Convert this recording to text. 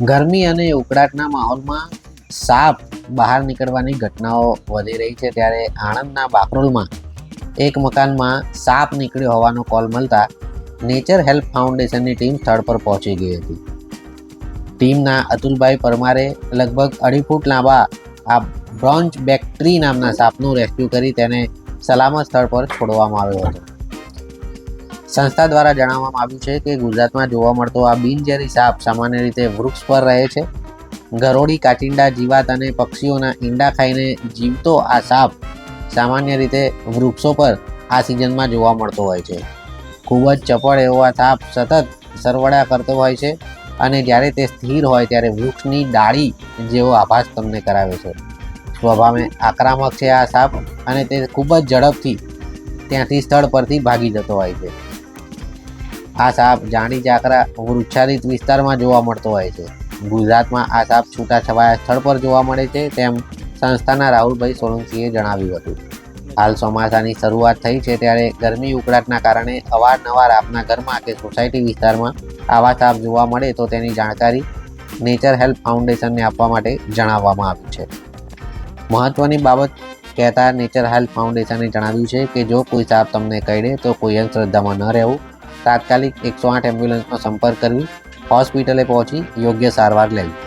ગરમી અને ઉકળાટના માહોલમાં સાપ બહાર નીકળવાની ઘટનાઓ વધી રહી છે ત્યારે આણંદના બાકરોલમાં એક મકાનમાં સાપ નીકળ્યો હોવાનો કોલ મળતા નેચર હેલ્પ ફાઉન્ડેશનની ટીમ સ્થળ પર પહોંચી ગઈ હતી. ટીમના અતુલભાઈ પરમારે લગભગ અઢી ફૂટ લાંબા આ બ્રોન્ચ બેક્ટ્રી નામના સાપનું રેસ્ક્યુ કરી તેને સલામત સ્થળ પર છોડવામાં આવ્યો હતો. સંસ્થા દ્વારા જણાવવામાં આવ્યું છે કે ગુજરાતમાં જોવા મળતો આ બિનઝેરી સાપ સામાન્ય રીતે વૃક્ષ પર રહે છે. ગરોળી, કાચિંડા, જીવાત અને પક્ષીઓના ઈંડા ખાઈને જીવતો આ સાપ સામાન્ય રીતે વૃક્ષો પર આ સિઝનમાં જોવા મળતો હોય છે. ખૂબ જ ચપળ એવો આ સાપ સતત સરવડા કરતો હોય છે અને જ્યારે તે સ્થિર હોય ત્યારે વૃક્ષની ડાળી જેવો આભાસ તમને કરાવે છે. સ્વભાવે આક્રમક છે આ સાપ અને તે ખૂબ જ ઝડપથી ત્યાંથી સ્થળ પરથી ભાગી જતો હોય છે. આ સાપ જાણી જાકરા વૃક્ષાધિત વિસ્તારમાં જોવા મળતો હોય છે. ગુજરાતમાં આ સાપ છૂટાછવાયા સ્થળ પર જોવા મળે છે તેમ સંસ્થાના રાહુલભાઈ સોલંકીએ જણાવ્યું હતું. હાલ ચોમાસાની શરૂઆત થઈ છે ત્યારે ગરમી ઉકળાટના કારણે અવારનવાર આપના ઘરમાં કે સોસાયટી વિસ્તારમાં આવા સાપ જોવા મળે તો તેની જાણકારી નેચર હેલ્પ ફાઉન્ડેશનને આપવા માટે જણાવવામાં આવ્યું છે. મહત્વની બાબત કહેતા નેચર હેલ્પ ફાઉન્ડેશને જણાવ્યું છે કે જો કોઈ સાપ તમને કરડે તો કોઈ અંધશ્રદ્ધામાં ન રહેવું. તાત્કાલિક એકસો આઠ એમ્બ્યુલન્સનો સંપર્ક કરવી હોસ્પિટલે પહોંચી યોગ્ય સારવાર લેવી.